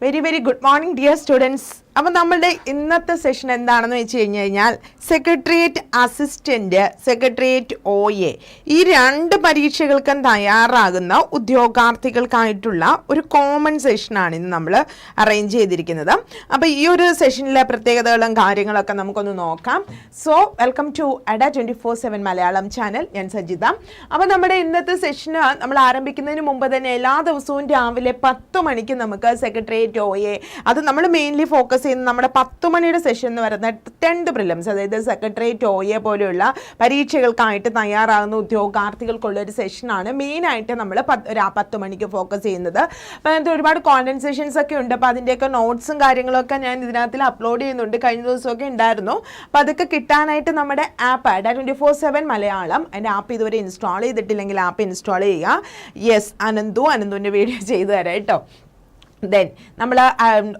Very, very good morning dear students. അപ്പം നമ്മളുടെ ഇന്നത്തെ സെഷൻ എന്താണെന്ന് വെച്ച് കഴിഞ്ഞ് കഴിഞ്ഞാൽ secretariat assistant secretariat O A ഈ രണ്ട് പരീക്ഷകൾക്കും തയ്യാറാകുന്ന ഉദ്യോഗാർത്ഥികൾക്കായിട്ടുള്ള ഒരു കോമൺ സെഷനാണ് ഇന്ന് നമ്മൾ അറേഞ്ച് ചെയ്തിരിക്കുന്നത്. അപ്പോൾ ഈ ഒരു സെഷനിലെ പ്രത്യേകതകളും കാര്യങ്ങളൊക്കെ നമുക്കൊന്ന് നോക്കാം. So welcome to Adda twenty four seven Malayalam channel ഞാൻ സജിത. അപ്പോൾ നമ്മുടെ ഇന്നത്തെ സെഷന് നമ്മൾ ആരംഭിക്കുന്നതിന് മുമ്പ് തന്നെ എല്ലാ ദിവസവും രാവിലെ പത്ത് മണിക്ക് നമുക്ക് സെക്രട്ടേറിയറ്റ് ഒ എ അത് നമ്മൾ മെയിൻലി ഫോക്കസ് ചെയ്യുന്ന നമ്മുടെ പത്ത് മണിയുടെ സെഷൻ എന്ന് പറയുന്ന ടെൻത് പ്രിലിംസ് അതായത് സെക്രട്ടേറിയറ്റ് ഒ എ പോലെയുള്ള പരീക്ഷകൾക്കായിട്ട് തയ്യാറാകുന്ന ഉദ്യോഗാർത്ഥികൾക്കുള്ള ഒരു സെഷനാണ് മെയിനായിട്ട് നമ്മൾ പത്ത് മണിക്ക് ഫോക്കസ് ചെയ്യുന്നത്. അപ്പോൾ അതിനകത്ത് ഒരുപാട് കോണ്ടൻസേഷൻസ് ഒക്കെ ഉണ്ട്. അപ്പോൾ അതിന്റെയൊക്കെ നോട്ട്സും കാര്യങ്ങളൊക്കെ ഞാൻ ഇതിനകത്തിൽ അപ്ലോഡ് ചെയ്യുന്നുണ്ട്. കഴിഞ്ഞ ദിവസമൊക്കെ ഉണ്ടായിരുന്നു. അപ്പോൾ അതൊക്കെ കിട്ടാനായിട്ട് നമ്മുടെ ആപ്പ് ഡാ ട്വന്റി ഫോർ സെവൻ മലയാളം അതിന്റെ ആപ്പ് ഇതുവരെ ഇൻസ്റ്റാൾ ചെയ്തിട്ടില്ലെങ്കിൽ ആപ്പ് ഇൻസ്റ്റാൾ ചെയ്യുക. യെസ് അനന്തു അനന്തുവിന്റെ വീഡിയോ ചെയ്തു തരാം കേട്ടോ. ദെൻ നമ്മൾ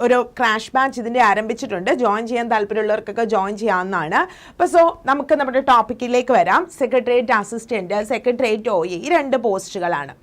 ഒരു ക്രാഷ് ബാച്ച് ഇതിന്റെ ആരംഭിച്ചിട്ടുണ്ട്. ജോയിൻ ചെയ്യാൻ താല്പര്യമുള്ളവർക്കൊക്കെ ജോയിൻ ചെയ്യാവുന്നതാണ്. അപ്പോൾ സോ നമുക്ക് നമ്മുടെ ടോപ്പിക്കിലേക്ക് വരാം. സെക്രട്ടേറിയറ്റ് അസിസ്റ്റന്റ് സെക്രട്ടേറിയറ്റ് ഒ ഈ രണ്ട് പോസ്റ്റുകളാണ്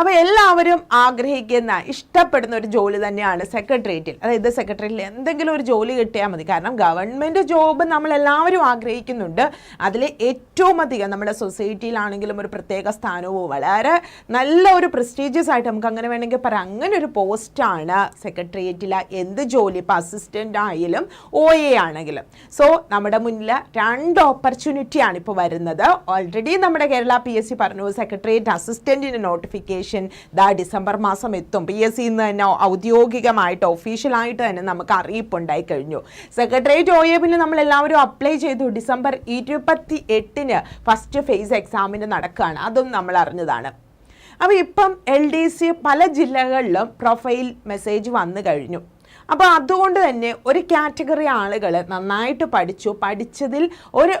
അപ്പോൾ എല്ലാവരും ആഗ്രഹിക്കുന്ന ഇഷ്ടപ്പെടുന്ന ഒരു ജോലി തന്നെയാണ് സെക്രട്ടേറിയറ്റിൽ. അതായത് സെക്രട്ടേറിയറ്റിൽ എന്തെങ്കിലും ഒരു ജോലി കിട്ടിയാൽ മതി. കാരണം ഗവൺമെന്റ് ജോബ് നമ്മളെല്ലാവരും ആഗ്രഹിക്കുന്നുണ്ട്. അതിൽ ഏറ്റവും അധികം നമ്മുടെ സൊസൈറ്റിയിലാണെങ്കിലും ഒരു പ്രത്യേക സ്ഥാനവും വളരെ നല്ല ഒരു പ്രസ്റ്റീജിയസ് ആയിട്ട് നമുക്ക് അങ്ങനെ വേണമെങ്കിൽ പറയാം. അങ്ങനെ ഒരു പോസ്റ്റാണ് സെക്രട്ടേറിയറ്റിൽ എന്ത് ജോലി ഇപ്പോൾ അസിസ്റ്റന്റ് ആയാലും ഒ എ ആണെങ്കിലും. സോ നമ്മുടെ മുന്നിൽ രണ്ട് ഓപ്പർച്യൂണിറ്റിയാണ് ഇപ്പോൾ വരുന്നത്. ഓൾറെഡി നമ്മുടെ കേരള പി എസ് സി പറഞ്ഞു സെക്രട്ടേറിയറ്റ് അസിസ്റ്റന്റിന് നോട്ടിഫിക്കേഷൻ ദാ ഡിസംബർ മാസം എത്തും. പി എസ് സിന്ന് തന്നെ ഔദ്യോഗികമായിട്ട് ഒഫീഷ്യലായിട്ട് തന്നെ നമുക്ക് അറിയിപ്പുണ്ടായി കഴിഞ്ഞു. സെക്രട്ടേറിയറ്റ് ഒ എ പിന്നെ നമ്മൾ എല്ലാവരും അപ്ലൈ ചെയ്തു. ഡിസംബർ ഇരുപത്തി എട്ടിന് ഫസ്റ്റ് ഫേസ് എക്സാമിന് നടക്കുകയാണ് അതും നമ്മൾ അറിഞ്ഞതാണ്. അപ്പോൾ ഇപ്പം എൽ ഡി സി പല ജില്ലകളിലും പ്രൊഫൈൽ മെസ്സേജ് വന്നു കഴിഞ്ഞു. അപ്പോൾ അതുകൊണ്ട് തന്നെ ഒരു കാറ്റഗറി ആളുകൾ നന്നായിട്ട് പഠിച്ചു. പഠിച്ചതിൽ ഒരു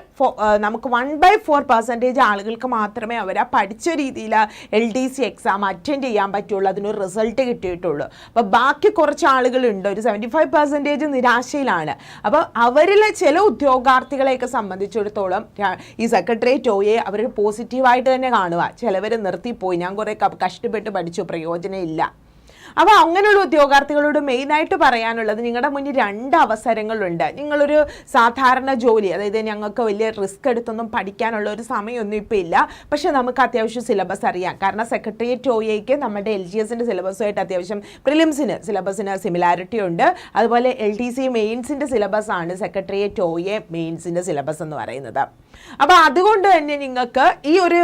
നമുക്ക് വൺ ബൈ ഫോർ പെർസെന്റേജ് ആളുകൾക്ക് മാത്രമേ അവർ ആ പഠിച്ച രീതിയിൽ L D C exam attend ചെയ്യാൻ പറ്റുള്ളൂ. അതിനൊരു റിസൾട്ട് കിട്ടിയിട്ടുള്ളൂ. അപ്പോൾ ബാക്കി കുറച്ച് ആളുകളുണ്ട്. ഒരു സെവന്റി ഫൈവ് പെർസെന്റേജ് നിരാശയിലാണ്. അപ്പോൾ അവരിലെ ചില ഉദ്യോഗാർത്ഥികളെയൊക്കെ സംബന്ധിച്ചിടത്തോളം ഈ സെക്രട്ടേറിയറ്റ് ഒയെ അവർ പോസിറ്റീവായിട്ട് തന്നെ കാണുക ചിലവർ നിർത്തിപ്പോയി. ഞാൻ കുറേ കഷ്ടപ്പെട്ട് പഠിച്ചു. പ്രയോജനമില്ല അപ്പോൾ അങ്ങനെയുള്ള ഉദ്യോഗാർത്ഥികളോട് മെയിനായിട്ട് പറയാനുള്ളത് നിങ്ങളുടെ മുന്നിൽ രണ്ട് അവസരങ്ങളുണ്ട്. നിങ്ങളൊരു സാധാരണ ജോലി അതായത് ഞങ്ങൾക്ക് വലിയ റിസ്ക് എടുത്തൊന്നും പഠിക്കാനുള്ള ഒരു സമയമൊന്നും ഇപ്പോൾ ഇല്ല. പക്ഷേ നമുക്ക് അത്യാവശ്യം സിലബസ് അറിയാം. കാരണം സെക്രട്ടേറിയറ്റ് ഒ നമ്മുടെ എൽ ജി എസിന്റെ സിലബസുമായിട്ട് അത്യാവശ്യം പ്രിലിംസിന് സിലബസിന് സിമിലാരിറ്റി ഉണ്ട്. അതുപോലെ എൽ ടി സി മെയിൻസിന്റെ സിലബസ് ആണ് സെക്രട്ടേറിയറ്റ് ഒ എ മെയിൻസിന്റെ സിലബസ് എന്ന് പറയുന്നത്. അപ്പോൾ അതുകൊണ്ട് തന്നെ നിങ്ങൾക്ക് ഈ ഒരു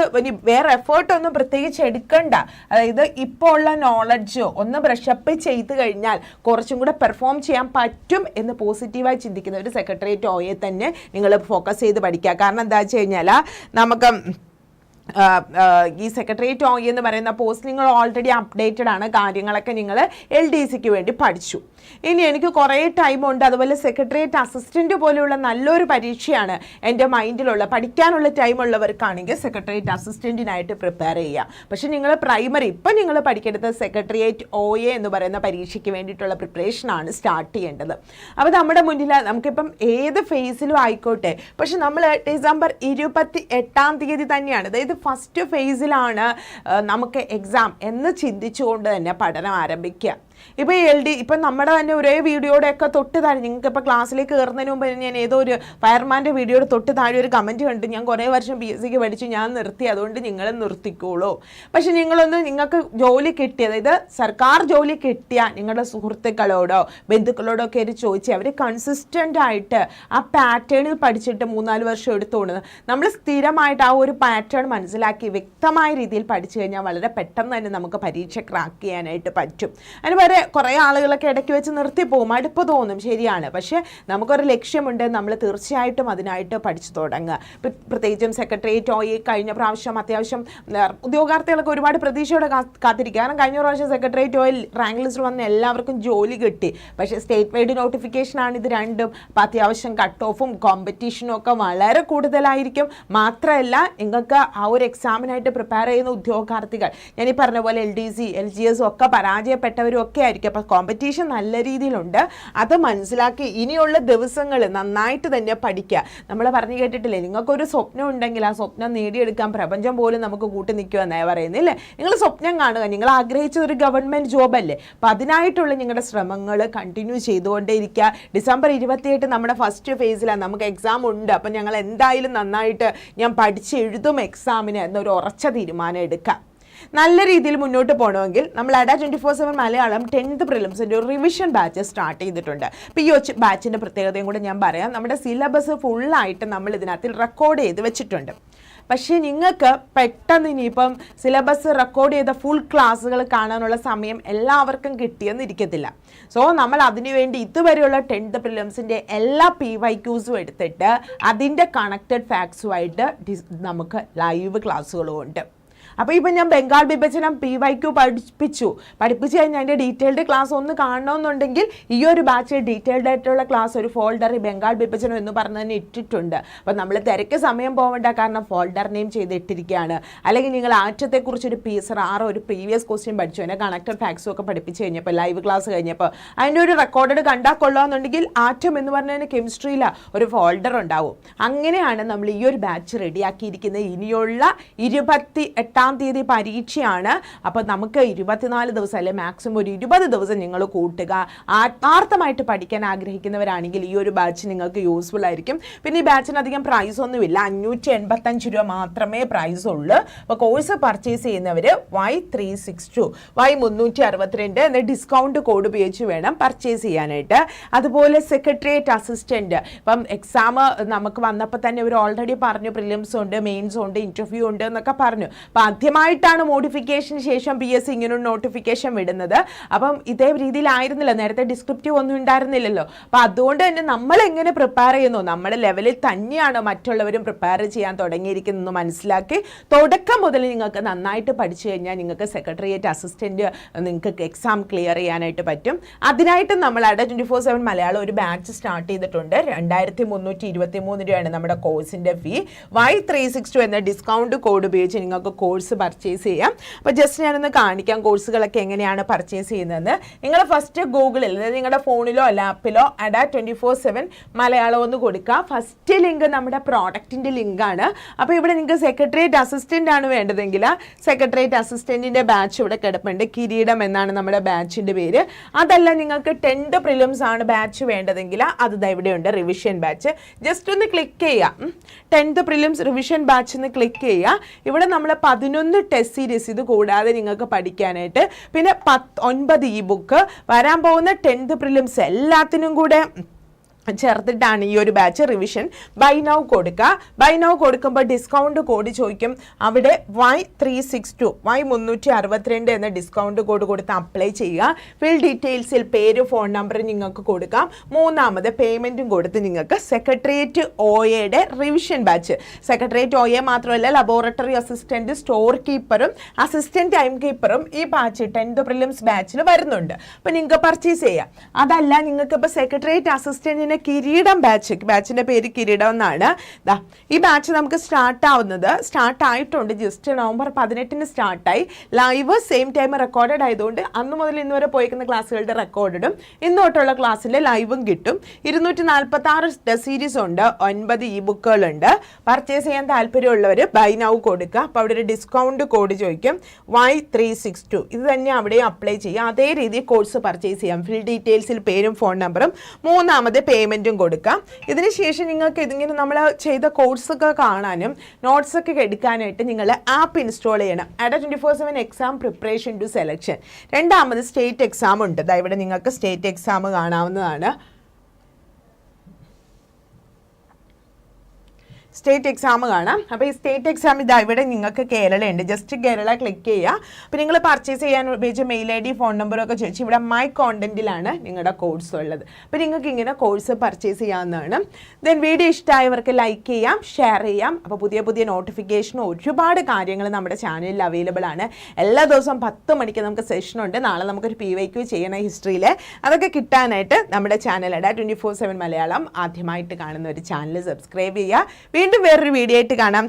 വേറെ എഫേർട്ട് ഒന്നും പ്രത്യേകിച്ച് എടുക്കണ്ട. അതായത് ഇപ്പോൾ ഉള്ള നോളജ് ഒന്ന് ബ്രഷപ്പ് ചെയ്ത് കഴിഞ്ഞാൽ കുറച്ചും കൂടെ പെർഫോം ചെയ്യാൻ പറ്റും എന്ന് പോസിറ്റീവായി ചിന്തിക്കുന്ന ഒരു സെക്രട്ടേറിയറ്റ് ഓയെ തന്നെ നിങ്ങൾ ഫോക്കസ് ചെയ്ത് പഠിക്കുക. കാരണം എന്താ വെച്ച് കഴിഞ്ഞാൽ നമുക്ക് ഈ സെക്രട്ടേറിയറ്റ് എന്ന് പറയുന്ന പോസ്റ്റ് നിങ്ങൾ ഓൾറെഡി അപ്ഡേറ്റഡ് ആണ്. കാര്യങ്ങളൊക്കെ നിങ്ങൾ എൽ ഡി സിക്ക് വേണ്ടി പഠിച്ചു. ഇനി എനിക്ക് കുറേ ടൈമുണ്ട് അതുപോലെ സെക്രട്ടേറിയറ്റ് അസിസ്റ്റന്റ് പോലെയുള്ള നല്ലൊരു പരീക്ഷയാണ് എന്റെ മൈൻഡിലുള്ള പഠിക്കാനുള്ള ടൈം ഉള്ളവർക്കാണെങ്കിൽ സെക്രട്ടേറിയറ്റ് അസിസ്റ്റന്റിനായിട്ട് പ്രിപ്പയർ ചെയ്യുക പക്ഷേ നിങ്ങൾ പ്രൈമറി ഇപ്പം നിങ്ങൾ പഠിക്കേണ്ടത് സെക്രട്ടേറിയറ്റ് ഒ എ എന്ന് പറയുന്ന പരീക്ഷയ്ക്ക് വേണ്ടിയിട്ടുള്ള പ്രിപ്പറേഷനാണ് സ്റ്റാർട്ട് ചെയ്യേണ്ടത്. അപ്പോൾ നമ്മുടെ മുന്നിൽ നമുക്കിപ്പം ഏത് ഫേസിലും ആയിക്കോട്ടെ. പക്ഷെ നമ്മൾ ഡിസംബർ ഇരുപത്തി എട്ടാം തീയതി തന്നെയാണ്. അതായത് ഫസ്റ്റ് ഫേസിലാണ് നമുക്ക് എക്സാം എന്ന് ചിന്തിച്ചുകൊണ്ട് തന്നെ പഠനം ആരംഭിക്കുക. ഇപ്പോൾ എൽ ഡി ഇപ്പം നമ്മുടെ തന്നെ ഒരേ വീഡിയോയുടെ ഒക്കെ തൊട്ട് താഴെ നിങ്ങൾക്ക് ഇപ്പോൾ ക്ലാസ്സിലേക്ക് കയറുന്നതിന് മുമ്പ് ഞാൻ ഏതോ ഒരു ഫയർമാന്റെ വീഡിയോയുടെ തൊട്ട് താഴെ ഒരു കമന്റ് കണ്ടു. ഞാൻ കുറേ വർഷം പി എസ് സിക്ക് പഠിച്ചു. ഞാൻ നിർത്തി. അതുകൊണ്ട് നിങ്ങൾ നിർത്തിക്കോളൂ. പക്ഷേ നിങ്ങളൊന്ന് നിങ്ങൾക്ക് ജോലി കിട്ടി. അതായത് സർക്കാർ ജോലി കിട്ടിയ നിങ്ങളുടെ സുഹൃത്തുക്കളോടോ ബന്ധുക്കളോടോ ഒക്കെ ആയിട്ട് ചോദിച്ച് അവർ കൺസിസ്റ്റന്റ് ആയിട്ട് ആ പാറ്റേണിൽ പഠിച്ചിട്ട് മൂന്നാൽ വർഷം എടുത്തുകൊണ്ട് നമ്മൾ സ്ഥിരമായിട്ട് ആ ഒരു പാറ്റേൺ മനസ്സിലാക്കി വ്യക്തമായ രീതിയിൽ പഠിച്ചു കഴിഞ്ഞാൽ വളരെ പെട്ടെന്ന് തന്നെ നമുക്ക് പരീക്ഷ ക്രാക്ക് ചെയ്യാനായിട്ട് പറ്റും. അതിന് വരെ കുറേ ആളുകളൊക്കെ ഇടയ്ക്ക് വെച്ച് നിർത്തി പോകും. അടുപ്പ് തോന്നും. ശരിയാണ്. പക്ഷേ നമുക്കൊരു ലക്ഷ്യമുണ്ട്. നമ്മൾ തീർച്ചയായിട്ടും അതിനായിട്ട് പഠിച്ചു തുടങ്ങുക. പ്ര- പ്രത്യേകിച്ചും സെക്രട്ടേറിയറ്റ് ഓയി കഴിഞ്ഞ പ്രാവശ്യം അത്യാവശ്യം ഉദ്യോഗാർത്ഥികളൊക്കെ ഒരുപാട് പ്രതീക്ഷയോടെ കാത്തിരിക്കുക കാരണം കഴിഞ്ഞ പ്രാവശ്യം സെക്രട്ടേറിയറ്റ് ഓയിൽ റാങ്ക് ലിസ്റ്റിൽ വന്ന എല്ലാവർക്കും ജോലി കിട്ടി. പക്ഷേ സ്റ്റേറ്റ് വൈഡ് നോട്ടിഫിക്കേഷൻ ആണ് ഇത് രണ്ടും. അപ്പം അത്യാവശ്യം കട്ട് ഓഫും കോമ്പറ്റീഷനും ഒക്കെ വളരെ കൂടുതലായിരിക്കും. മാത്രമല്ല നിങ്ങൾക്ക് ആ ഒരു എക്സാമിനായിട്ട് പ്രിപ്പയർ ചെയ്യുന്ന ഉദ്യോഗാർത്ഥികൾ ഈ പറഞ്ഞ പോലെ L D C L G എസും ഒക്കെ പരാജയപ്പെട്ടവരും ഒക്കെ ഒക്കെ ആയിരിക്കും. അപ്പോൾ കോമ്പറ്റീഷൻ നല്ല രീതിയിലുണ്ട്. അത് മനസ്സിലാക്കി ഇനിയുള്ള ദിവസങ്ങൾ നന്നായിട്ട് തന്നെ പഠിക്കുക. നമ്മൾ പറഞ്ഞു കേട്ടിട്ടില്ലേ നിങ്ങൾക്കൊരു സ്വപ്നം ഉണ്ടെങ്കിൽ ആ സ്വപ്നം നേടിയെടുക്കാൻ പ്രപഞ്ചം പോലും നമുക്ക് കൂട്ടി നിൽക്കുമെന്നാണ് പറയുന്നില്ലേ നിങ്ങൾ സ്വപ്നം കാണുക. നിങ്ങൾ ആഗ്രഹിച്ച ഒരു ഗവൺമെന്റ് ജോബല്ലേ അപ്പോൾ അതിനായിട്ടുള്ള നിങ്ങളുടെ ശ്രമങ്ങൾ കണ്ടിന്യൂ ചെയ്തുകൊണ്ടേയിരിക്കുക. ഡിസംബർ ഇരുപത്തിയെട്ട് നമ്മുടെ ഫസ്റ്റ് ഫേസിലാണ് നമുക്ക് എക്സാം ഉണ്ട്. അപ്പം ഞങ്ങൾ എന്തായാലും നന്നായിട്ട് ഞാൻ പഠിച്ച് എഴുതും എക്സാമിന് എന്നൊരു ഉറച്ച തീരുമാനം എടുക്കാം. നല്ല രീതിയിൽ മുന്നോട്ട് പോകണമെങ്കിൽ നമ്മൾ Adda twenty four seven Malayalam tenth പ്രിലിംസിന്റെ ഒരു റിവിഷൻ ബാച്ച് സ്റ്റാർട്ട് ചെയ്തിട്ടുണ്ട്. ഈ ഒച്ച ബാച്ചിന്റെ പ്രത്യേകതയും കൂടെ ഞാൻ പറയാം. നമ്മുടെ സിലബസ് ഫുള്ളായിട്ട് നമ്മൾ ഇതിനകത്ത് റെക്കോർഡ് ചെയ്ത് വെച്ചിട്ടുണ്ട്. പക്ഷേ നിങ്ങൾക്ക് പെട്ടെന്ന് ഇനിയിപ്പം സിലബസ് റെക്കോർഡ് ചെയ്ത ഫുൾ ക്ലാസ്സുകൾ കാണാനുള്ള സമയം എല്ലാവർക്കും കിട്ടിയെന്നിരിക്കത്തില്ല. സോ നമ്മൾ അതിനുവേണ്ടി ഇതുവരെയുള്ള ടെൻത്ത് പ്രിലിംസിന്റെ എല്ലാ പി വൈ ക്യൂസും എടുത്തിട്ട് അതിന്റെ കണക്റ്റഡ് ഫാക്ട്സുമായിട്ട് നമുക്ക് ലൈവ് ക്ലാസ്സുകളും ഉണ്ട്. അപ്പോൾ ഇപ്പം ഞാൻ ബംഗാൾ വിഭജനം പി വൈ ക്യു പഠിപ്പിച്ചു. പഠിപ്പിച്ചു കഴിഞ്ഞാൽ അതിന്റെ ഡീറ്റെയിൽഡ് ക്ലാസ് ഒന്ന് കാണണമെന്നുണ്ടെങ്കിൽ ഈ ഒരു ബാച്ചിൽ ഡീറ്റെയിൽഡ് ആയിട്ടുള്ള ക്ലാസ് ഒരു ഫോൾഡർ ഈ ബംഗാൾ വിഭജനം എന്ന് പറഞ്ഞതിന് ഇട്ടിട്ടുണ്ട്. അപ്പോൾ നമ്മൾ തിരക്ക് സമയം പോകേണ്ട കാരണം ഫോൾഡർ നെയിം ചെയ്ത് ഇട്ടിരിക്കുകയാണ് അല്ലെങ്കിൽ നിങ്ങൾ ആറ്റത്തെക്കുറിച്ച് ഒരു പി എസ് ആറോ ഒരു പ്രീവിയസ് ക്വസ്റ്റ്യൻ പഠിച്ചു. അതിനെ കണക്റ്റഡ് ഫാക്സും ഒക്കെ പഠിപ്പിച്ച് കഴിഞ്ഞപ്പോൾ ലൈവ് ക്ലാസ് കഴിഞ്ഞപ്പോൾ അതിന്റെ ഒരു റെക്കോർഡ് കണ്ടാൽ കൊള്ളാമെന്നുണ്ടെങ്കിൽ ആറ്റം എന്ന് പറഞ്ഞതിന് കെമിസ്ട്രിയില ഒരു ഫോൾഡർ ഉണ്ടാവും. അങ്ങനെയാണ് നമ്മൾ ഈ ഒരു ബാച്ച് റെഡിയാക്കിയിരിക്കുന്നത് ഇനിയുള്ള ഇരുപത്തി എട്ടാം തീയതി പരീക്ഷയാണ്. അപ്പോൾ നമുക്ക് ഇരുപത്തിനാല് ദിവസം അല്ലെ മാക്സിമം ഒരു ഇരുപത് ദിവസം നിങ്ങൾ കൂട്ടുക. ആത്മാർത്ഥമായിട്ട് പഠിക്കാൻ ആഗ്രഹിക്കുന്നവരാണെങ്കിൽ ഈ ഒരു ബാച്ച് നിങ്ങൾക്ക് യൂസ്ഫുൾ ആയിരിക്കും. പിന്നെ ഈ ബാച്ചിന് അധികം പ്രൈസ് ഒന്നുമില്ല. അഞ്ഞൂറ്റി എൺപത്തഞ്ച് രൂപ മാത്രമേ പ്രൈസ് ഉള്ളൂ. അപ്പോൾ കോഴ്സ് പർച്ചേസ് ചെയ്യുന്നവർ Y three six two Y മുന്നൂറ്റി അറുപത്തിരണ്ട് എന്ന ഡിസ്കൗണ്ട് കോഡ് ഉപയോഗിച്ച് വേണം പർച്ചേസ് ചെയ്യാനായിട്ട്. അതുപോലെ സെക്രട്ടേറിയറ്റ് അസിസ്റ്റന്റ് ഇപ്പം എക്സാം നമുക്ക് വന്നപ്പോൾ തന്നെ ഇവർ ഓൾറെഡി പറഞ്ഞു പ്രിലിംസ് ഉണ്ട് മെയിൻസ് ഉണ്ട് ഇന്റർവ്യൂ ഉണ്ട് എന്നൊക്കെ പറഞ്ഞു. അപ്പം ആദ്യമായിട്ടാണ് മോഡിഫിക്കേഷന് ശേഷം പി എസ് സി ഇങ്ങനൊരു നോട്ടിഫിക്കേഷൻ വിടുന്നത്. അപ്പം ഇതേ രീതിയിലായിരുന്നില്ല. നേരത്തെ ഡിസ്ക്രിപ്റ്റീവ് ഒന്നും ഉണ്ടായിരുന്നില്ലല്ലോ. അപ്പം അതുകൊണ്ട് തന്നെ നമ്മൾ എങ്ങനെ പ്രിപ്പയർ ചെയ്യുന്നു? നമ്മുടെ ലെവലിൽ തന്നെയാണ് മറ്റുള്ളവരും പ്രിപ്പയർ ചെയ്യാൻ തുടങ്ങിയിരിക്കുന്നത് മനസ്സിലാക്കി തുടക്കം മുതൽ നിങ്ങൾക്ക് നന്നായിട്ട് പഠിച്ചു കഴിഞ്ഞാൽ നിങ്ങൾക്ക് സെക്രട്ടേറിയറ്റ് അസിസ്റ്റന്റ് നിങ്ങൾക്ക് എക്സാം ക്ലിയർ ചെയ്യാനായിട്ട് പറ്റും. അതിനായിട്ട് നമ്മൾ അട ട്വന്റി ഫോർ സെവൻ മലയാളം ഒരു ബാച്ച് സ്റ്റാർട്ട് ചെയ്തിട്ടുണ്ട്. രണ്ടായിരത്തി മുന്നൂറ്റി ഇരുപത്തി മൂന്ന് രൂപയാണ് നമ്മുടെ കോഴ്സിന്റെ fee Y three six two എന്ന ഡിസ്കൗണ്ട് കോഡ് ഉപയോഗിച്ച് നിങ്ങൾക്ക് കോഴ്സ് പർച്ചേസ് ചെയ്യാം. അപ്പോൾ ജസ്റ്റ് ഞാനൊന്ന് കാണിക്കാം കോഴ്സുകളൊക്കെ എങ്ങനെയാണ് പർച്ചേസ് ചെയ്യുന്നതെന്ന്. നിങ്ങൾ ഫസ്റ്റ് ഗൂഗിളിൽ അതായത് നിങ്ങളുടെ ഫോണിലോ ലാപ്പിലോ Adda twenty four seven Malayalam ഒന്ന് കൊടുക്കുക. ഫസ്റ്റ് ലിങ്ക് നമ്മുടെ പ്രോഡക്റ്റിന്റെ ലിങ്കാണ് അപ്പോൾ ഇവിടെ നിങ്ങൾക്ക് സെക്രട്ടേറിയറ്റ് അസിസ്റ്റന്റ് ആണ് വേണ്ടതെങ്കിൽ സെക്രട്ടേറിയറ്റ് അസിസ്റ്റന്റിന്റെ ബാച്ച് ഇവിടെ കിടപ്പുണ്ട്. കിരീടം എന്നാണ് നമ്മുടെ ബാച്ചിന്റെ പേര്. അതല്ല നിങ്ങൾക്ക് ടെൻത്ത് പ്രിലിംസ് ആണ് ബാച്ച് വേണ്ടതെങ്കിൽ അത് ഇവിടെയുണ്ട് റിവിഷൻ ബാച്ച് ജസ്റ്റ് ഒന്ന് ക്ലിക്ക് ചെയ്യുക. ടെൻത്ത് പ്രിലിംസ് റിവിഷൻ ബാച്ച് എന്ന് ക്ലിക്ക് ചെയ്യുക. ഇവിടെ നമ്മൾ പതിനൊന്ന് ടെസ്റ്റ് സീരീസ് ഇത് കൂടാതെ നിങ്ങൾക്ക് പഠിക്കാനായിട്ട്. പിന്നെ പത്ത് ഒൻപത് ഇ ബുക്ക് വരാൻ പോകുന്ന ടെൻത്ത് പ്രിലിംസ് എല്ലാത്തിനും കൂടെ ചേർത്തിട്ടാണ് ഈ ഒരു ബാച്ച് റിവിഷൻ ബൈ നൗ കൊടുക്കുക ബൈ നൗ കൊടുക്കുമ്പോൾ ഡിസ്കൗണ്ട് കോഡ് ചോദിക്കും. അവിടെ Y three six two Y മുന്നൂറ്റി അറുപത്തിരണ്ട് എന്ന ഡിസ്കൗണ്ട് കോഡ് കൊടുത്ത് അപ്ലൈ ചെയ്യുക. ഫിൽ ഡീറ്റെയിൽസിൽ പേര് ഫോൺ നമ്പർ നിങ്ങൾക്ക് കൊടുക്കാം. മൂന്നാമത് പേയ്മെന്റും കൊടുത്ത് നിങ്ങൾക്ക് സെക്രട്ടേറിയറ്റ് ഒ എയുടെ revision batch secretariat O A മാത്രമല്ല ലബോറട്ടറി അസിസ്റ്റന്റ് സ്റ്റോർ കീപ്പറും അസിസ്റ്റന്റ് ടൈം കീപ്പറും ഈ ബാച്ച് ടെൻത്ത് പ്രിലിംസ് ബാച്ചിൽ വരുന്നുണ്ട്. അപ്പോൾ നിങ്ങൾക്ക് പർച്ചേസ് ചെയ്യാം. അതല്ല നിങ്ങൾക്ക് ഇപ്പോൾ സെക്രട്ടേറിയറ്റ് അസിസ്റ്റന്റിന് കിരീടം ബാച്ച് ബാച്ചിന്റെ പേര് കിരീടം എന്നാണ്. ദാ ഈ ബാച്ച് നമുക്ക് സ്റ്റാർട്ട് ആവുന്നത്. സ്റ്റാർട്ട് ആയിട്ടുണ്ട്. ജസ്റ്റ് നവംബർ പതിനെട്ടിന് സ്റ്റാർട്ടായി ലൈവ് സെയിം ടൈം റെക്കോർഡഡ് ആയതുകൊണ്ട് അന്ന് മുതൽ ഇന്ന് വരെ പോയിക്കുന്ന ക്ലാസ്സുകളുടെ റെക്കോർഡും ഇന്ന് തൊട്ടുള്ള ക്ലാസ്സിന്റെ ലൈവും കിട്ടും. ഇരുന്നൂറ്റി നാൽപ്പത്തി സീരീസ് ഉണ്ട്. ഒൻപത് ഇ ബുക്കുകളുണ്ട് പർച്ചേസ് ചെയ്യാൻ താല്പര്യമുള്ളവർ ബൈ നൗ കൊടുക്കുക. അപ്പോൾ അവിടെ ഒരു ഡിസ്കൗണ്ട് കോഡ് ചോദിക്കും. വൈ ത്രീ സിക്സ് ടു ഇത് തന്നെ അവിടെ അപ്ലൈ ചെയ്യുക. അതേ രീതിയിൽ കോഴ്സ് പർച്ചേസ് ചെയ്യാം. ഫിൽ ഡീറ്റെയിൽസിൽ പേരും ഫോൺ നമ്പറും മൂന്നാമത് പേയ്മെന്റും കൊടുക്കാം. ഇതിന് ശേഷം നിങ്ങൾക്ക് ഇതിങ്ങനെ നമ്മൾ ചെയ്ത കോഴ്സൊക്കെ കാണാനും നോട്ട്സൊക്കെ എടുക്കാനായിട്ട് നിങ്ങൾ ആപ്പ് ഇൻസ്റ്റാൾ ചെയ്യണം. Adda twenty four seven exam preparation to selection രണ്ടാമത് സ്റ്റേറ്റ് എക്സാം ഉണ്ട്. ഇവിടെ നിങ്ങൾക്ക് സ്റ്റേറ്റ് എക്സാം കാണാവുന്നതാണ്. സ്റ്റേറ്റ് എക്സാം കാണാം. അപ്പോൾ ഈ സ്റ്റേറ്റ് എക്സാം ഇതാ ഇവിടെ നിങ്ങൾക്ക് കേരള ഉണ്ട് ജസ്റ്റ് കേരള ക്ലിക്ക് ചെയ്യുക. അപ്പോൾ നിങ്ങൾ പർച്ചേസ് ചെയ്യാൻ ഉപയോഗിച്ച മെയിൽ ഐ ഡി ഫോൺ നമ്പറൊക്കെ ചോദിച്ചു ഇവിടെ മൈ കോണ്ടന്റിലാണ് നിങ്ങളുടെ കോഴ്സ് ഉള്ളത്. അപ്പോൾ നിങ്ങൾക്ക് ഇങ്ങനെ കോഴ്സ് പർച്ചേസ് ചെയ്യാവുന്നതാണ്. ദെൻ വീഡിയോ ഇഷ്ടമായവർക്ക് ലൈക്ക് ചെയ്യാം ഷെയർ ചെയ്യാം. അപ്പോൾ പുതിയ പുതിയ നോട്ടിഫിക്കേഷനും ഒരുപാട് കാര്യങ്ങൾ നമ്മുടെ ചാനലിൽ അവൈലബിൾ ആണ്. എല്ലാ ദിവസവും പത്ത് മണിക്ക് നമുക്ക് സെഷൻ ഉണ്ട്. നാളെ നമുക്കൊരു പി വൈ ക്യു ചെയ്യണ ഹിസ്റ്ററിയിൽ അതൊക്കെ കിട്ടാനായിട്ട് നമ്മുടെ ചാനലുടെ ട്വന്റി ഫോർ സെവൻ മലയാളം ആദ്യമായിട്ട് കാണുന്ന ഒരു ചാനൽ സബ്സ്ക്രൈബ് ചെയ്യുക. വീണ്ടും വേറൊരു വീഡിയോ ആയിട്ട് കാണാം.